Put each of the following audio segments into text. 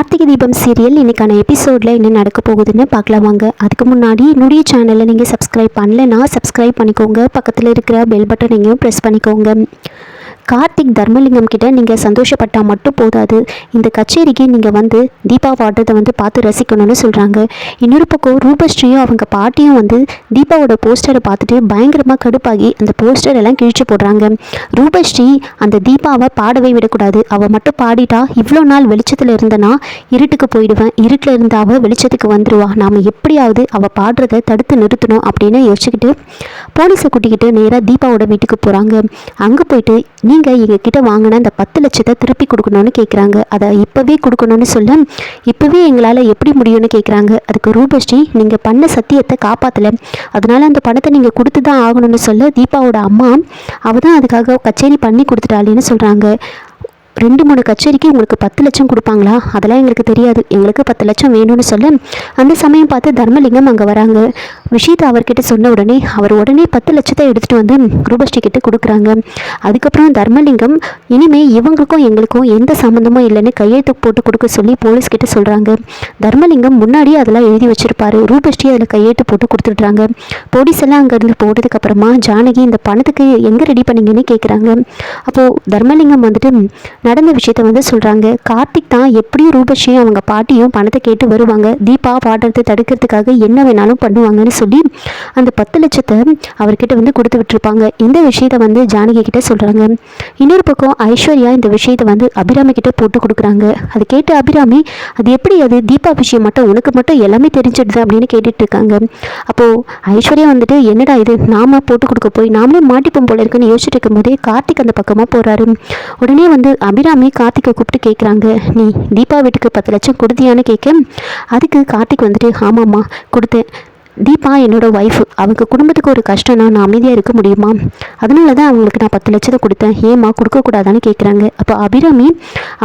Karthigai Deepam serial இன்னைக்கான எபிசோடில் என்ன நடக்க போகுதுன்னு பார்க்கலாம் வாங்க அதுக்கு முன்னாடி என்னுடைய சேனலை நீங்கள் சப்ஸ்கிரைப் பண்ணலைன்னா சப்ஸ்கிரைப் பண்ணிக்கோங்க. பக்கத்தில் இருக்கிற பெல் பட்டனையும் ப்ரெஸ் பண்ணிக்கோங்க. கார்த்திக் தர்மலிங்கம் கிட்ட நீங்கள் சந்தோஷப்பட்டால் மட்டும் போதாது. இந்த கச்சேரிக்கு நீங்கள் வந்து தீபா பாடுறதை வந்து பார்த்து ரசிக்கணும்னு சொல்கிறாங்க இன்னொரு பக்கம் ரூபஸ்ரீயும் அவங்க பாட்டியும் வந்து தீபாவோட போஸ்டரை பார்த்துட்டு பயங்கரமாக கடுப்பாகி அந்த போஸ்டர் எல்லாம் கிழிச்சு போடுறாங்க. ரூபஸ்ரீ அந்த தீபாவை பாடவே விடக்கூடாது. அவள் மட்டும் பாடிட்டா இவ்வளோ நாள் வெளிச்சத்தில் இருந்தனா இருட்டுக்கு போயிடுவேன். இருட்டில் இருந்த அவள் வெளிச்சத்துக்கு வந்துடுவா நாம் எப்படியாவது அவள் பாடுறதை தடுத்து நிறுத்தணும் அப்படின்னு யோசிச்சுக்கிட்டு போலீஸை கூட்டிக்கிட்டு நேராக தீபாவோட வீட்டுக்கு போகிறாங்க அங்கே போயிட்டு நீ நீங்கள் எங்ககிட்ட வாங்கின அந்த பத்து லட்சத்தை திருப்பி கொடுக்கணும்னு கேட்குறாங்க அதை இப்போவே கொடுக்கணும்னு சொல்ல இப்போவே எங்களால் எப்படி முடியும்னு கேட்குறாங்க அதுக்கு ரூபஸ்ரீ நீங்கள் பண்ண சத்தியத்தை காப்பாற்றலை அதனால் அந்த பணத்தை நீங்கள் கொடுத்து தான் ஆகணும்னு சொல்ல தீபாவோட அம்மா அவள் தான் அதுக்காக கச்சேரி பண்ணி கொடுத்துட்டாளேன்னு சொல்கிறாங்க ரெண்டு மூணு கச்சேரிக்கு உங்களுக்கு பத்து லட்சம் கொடுப்பாங்களா? அதெல்லாம் எங்களுக்கு தெரியாது. எங்களுக்கு பத்து லட்சம் வேணும்னு சொல்ல அந்த சமயம் பார்த்து தர்மலிங்கம் அங்கே வராங்க. விஷயத்தை அவர்கிட்ட சொன்ன உடனே அவர் உடனே பத்து லட்சத்தை எடுத்துகிட்டு வந்து ரூபஸ்ரீ கிட்ட கொடுக்குறாங்க. அதுக்கப்புறம் தர்மலிங்கம் இனிமேல் இவங்களுக்கும் எங்களுக்கும் எந்த சம்மந்தமும் இல்லைன்னு கையெழுத்து போட்டு கொடுக்க சொல்லி போலீஸ் கிட்ட சொல்கிறாங்க தர்மலிங்கம் முன்னாடியே அதெல்லாம் எழுதி வச்சிருப்பாரு. ரூபஸ்ரீ அதில் கையெழுத்து போட்டு கொடுத்துட்றாங்க. போலீஸ் எல்லாம் அங்கேருந்து போனதுக்கப்புறமா ஜானகி இந்த பணத்துக்கு எங்கே ரெடி பண்ணீங்கன்னு கேட்குறாங்க அப்போது தர்மலிங்கம் வந்துட்டு நடந்த விஷயத்த வந்து சொல்கிறாங்க கார்த்திக் தான் எப்படியும் ரூபஸ்ரீயும் அவங்க பாட்டியும் பணத்தை கேட்டு வருவாங்க. தீபா பாடுறது தடுக்கிறதுக்காக என்ன வேணாலும் பண்ணுவாங்கன்னு சொல்லி அந்த பத்து லட்சத்தை அவர்கிட்ட வந்து கொடுத்து விட்டுருப்பாங்க. இந்த விஷயத்த வந்து ஜானகி கிட்ட சொல்கிறாங்க இன்னொரு பக்கம் ஐஸ்வர்யா இந்த விஷயத்தை வந்து அபிராமி கிட்ட போட்டு கொடுக்குறாங்க. அது கேட்டு அபிராமி அது எப்படி? அது தீபா விஷயம் மட்டும் உனக்கு மட்டும் எல்லாமே தெரிஞ்சிடுது அப்படின்னு கேட்டுட்டு இருக்காங்க. அப்போது ஐஸ்வர்யா வந்துட்டு என்னடா இது? நாம போட்டு கொடுக்க போய் நாமளே மாட்டிப்போம் போல இருக்குன்னு யோசிச்சுட்டு இருக்கும்போதே கார்த்திக் அந்த பக்கமாக போகிறாரு உடனே வந்து அபிராமி கார்த்திகை கூப்பிட்டு கேட்குறாங்க நீ தீபா வீட்டுக்கு பத்து லட்சம் கொடுத்தியான்னு கேட்க அதுக்கு கார்த்திக் வந்துட்டு ஆமாம்மா கொடுத்தேன். தீபா என்னோட ஒய்ஃபு அவங்க குடும்பத்துக்கு ஒரு கஷ்டம்னா நான் அமைதியாக இருக்க முடியுமா? அதனால தான் அவங்களுக்கு நான் பத்து லட்சத்தை கொடுத்தேன். ஏம்மா கொடுக்கக்கூடாதான்னு கேட்குறாங்க அப்போ அபிராமி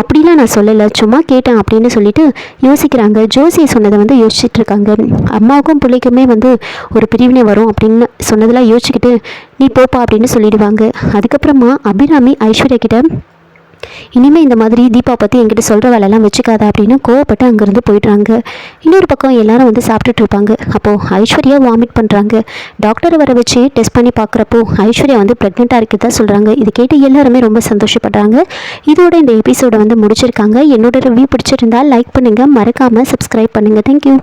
அப்படிலாம் நான் சொல்லலை. சும்மா கேட்டேன் அப்படின்னு சொல்லிட்டு யோசிக்கிறாங்க. ஜோசி சொன்னதை வந்து யோசிச்சுட்டு இருக்காங்க. அம்மாவுக்கும் பிள்ளைக்குமே வந்து ஒரு பிரிவினை வரும் அப்படின்னு சொன்னதெல்லாம் யோசிச்சுக்கிட்டு நீ போப்பா அப்படின்னு சொல்லிடுவாங்க. அதுக்கப்புறமா அபிராமி ஐஸ்வர்யா கிட்ட இனிமேல் இந்த மாதிரி தீபா பற்றி என்கிட்ட சொல்கிற வேலையெல்லாம் வச்சுக்காத அப்படின்னு கோவப்பட்டு அங்கேருந்து போயிடுறாங்க. இன்னொரு பக்கம் எல்லாரும் வந்து சாப்பிட்டுட்டு இருப்பாங்க. அப்போது ஐஸ்வர்யா வாமிட் பண்ணுறாங்க டாக்டரை வர வச்சு டெஸ்ட் பண்ணி பார்க்குறப்போ ஐஸ்வர்யா வந்து ப்ரெக்னெண்ட்டாக இருக்கிறதா சொல்கிறாங்க இது கேட்டு எல்லாருமே ரொம்ப சந்தோஷப்படுறாங்க இதோட இந்த எபிசோடை வந்து முடிச்சிருக்காங்க. என்னோட ரிவ்யூ பிடிச்சிருந்தால் லைக் பண்ணுங்கள் மறக்காமல் சப்ஸ்கிரைப் பண்ணுங்கள் தேங்க்யூ